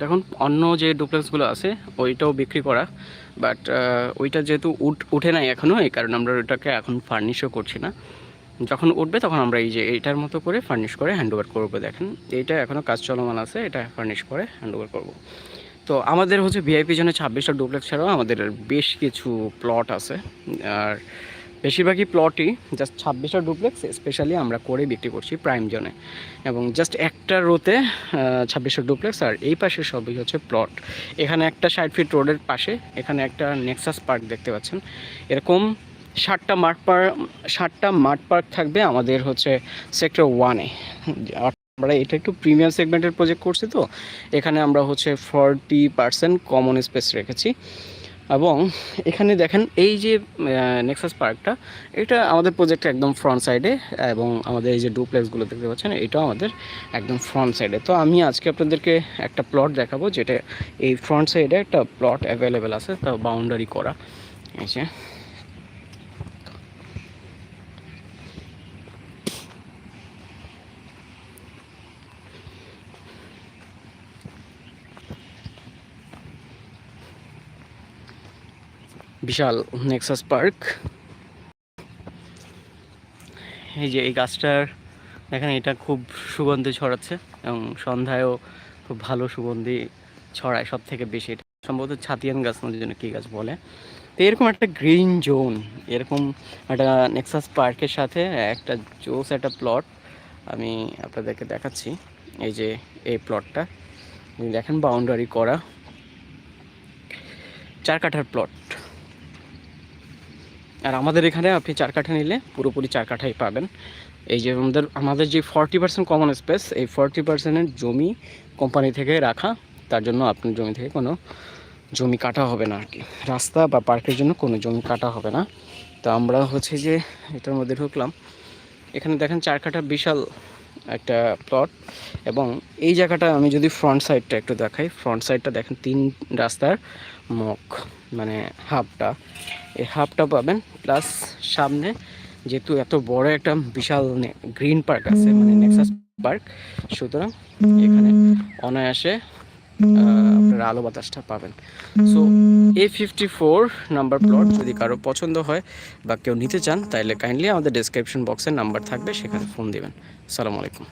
দেখুন, অন্য যে ডুপ্লেক্সগুলো আছে, ওইটাও বিক্রি করা। বাট ওইটা যেহেতু উঠ, উঠে নাই এখনও এই কারণে আমরা ওইটাকে এখন ফার্নিশও করছি না। যখন উঠবে, তখন আমরা এই যে এইটার মতো করে ফার্নিশ করে হ্যান্ড ওভার করব, দেখেন। এইটা এখনও কাজ চলমান আছে, এটা ফার্নিশ করে হ্যান্ড ওভার করব। তো আমাদের হচ্ছে ভিআইপি জন্য ছাব্বিশটা ডুপ্লেক্স ছাড়াও আমাদের বেশ কিছু প্লট আছে। আর বেশিরভাগই প্লটই জাস্ট ছাব্বিশটা ডুপ্লেক্স স্পেশালি আমরা করে বিক্রি করছি প্রাইম জোনে এবং জাস্ট একটা রোতে ছাব্বিশটা ডুপ্লেক্স আর এই পাশে সবই হচ্ছে প্লট এখানে একটা ষাট ফিট রোডের পাশে, এখানে একটা নেক্সাস পার্ক দেখতে পাচ্ছেন। এরকম ষাটটা মাঠ পার্ক ষাটটা মাঠ পার্ক থাকবে আমাদের হচ্ছে সেক্টর ওয়ানে আমরা এটা একটু প্রিমিয়াম সেগমেন্টের প্রজেক্ট করছি তো, এখানে আমরা হচ্ছে ফর্টি পার্সেন্ট কমন স্পেস রেখেছি। এবং এখানে দেখেন এই যে নেক্সাস পার্কটা এটা আমাদের প্রোজেক্ট একদম ফ্রন্ট সাইডে এবং আমাদের এই যে ডুপ্লেক্সগুলো দেখতে পাচ্ছেন, এটাও আমাদের একদম ফ্রন্ট সাইডে তো আমি আজকে আপনাদেরকে একটা প্লট দেখাবো যেটা এই ফ্রন্ট সাইডে একটা প্লট অ্যাভেলেবেল আছে তা বাউন্ডারি করা। এই যে বিশাল নেক্সাস পার্ক এই যে এই গাছটার, দেখেন এটা খুব সুগন্ধি ছড়াচ্ছে এবং সন্ধ্যায়ও খুব ভালো সুগন্ধি ছড়ায় সব থেকে বেশি। এটা সম্ভবত ছাতিয়ান গাছ, নদীর জন্য কী গাছ বলে। তো এরকম একটা গ্রিন জোন, এরকম একটা নেক্সাস পার্কের সাথে একটা জোস একটা প্লট আমি আপনাদেরকে দেখাচ্ছি। এই যে এই প্লটটা, দেখেন বাউন্ডারি করা। চার কাঠার প্লট। আর আমাদের এখানে আপনি চার কাঠা নিলে পুরোপুরি চার কাঠাই পাবেন। এই যে আমাদের আমাদের যে ফর্টি পার্সেন্ট কমন স্পেস এই ফর্টি পার্সেন্টের জমি কোম্পানি থেকে রাখা, তার জন্য আপনার জমি থেকে কোনো জমি কাটা হবে না আর কি রাস্তা বা পার্কের জন্য কোনো জমি কাটা হবে না। তো আমরা হচ্ছে যে এটার মধ্যে ঢুকলাম। এখানে দেখেন চার কাঠা বিশাল একটা প্লট এবং এই জায়গাটা আমি যদি ফ্রন্ট সাইডটা একটু দেখাই ফ্রন্ট সাইডটা দেখেন তিন রাস্তার মুখ মানে হাফটা এই হাফটা পাবেন প্লাস সামনে যেহেতু এত বড় একটা বিশাল গ্রিন পার্ক আছে মানে নেক্সাস পার্ক সুতরাং এখানে অনায়াসে আপনারা আলো বাতাসটা পাবেন। So a fifty four number plot যদি কারও পছন্দ হয় বা কেউ নিতে চান তাহলে কাইন্ডলি আমাদের ডিসক্রিপশন বক্সের নাম্বার থাকবে, সেখানে ফোন দেবেন। সালাম আলাইকুম।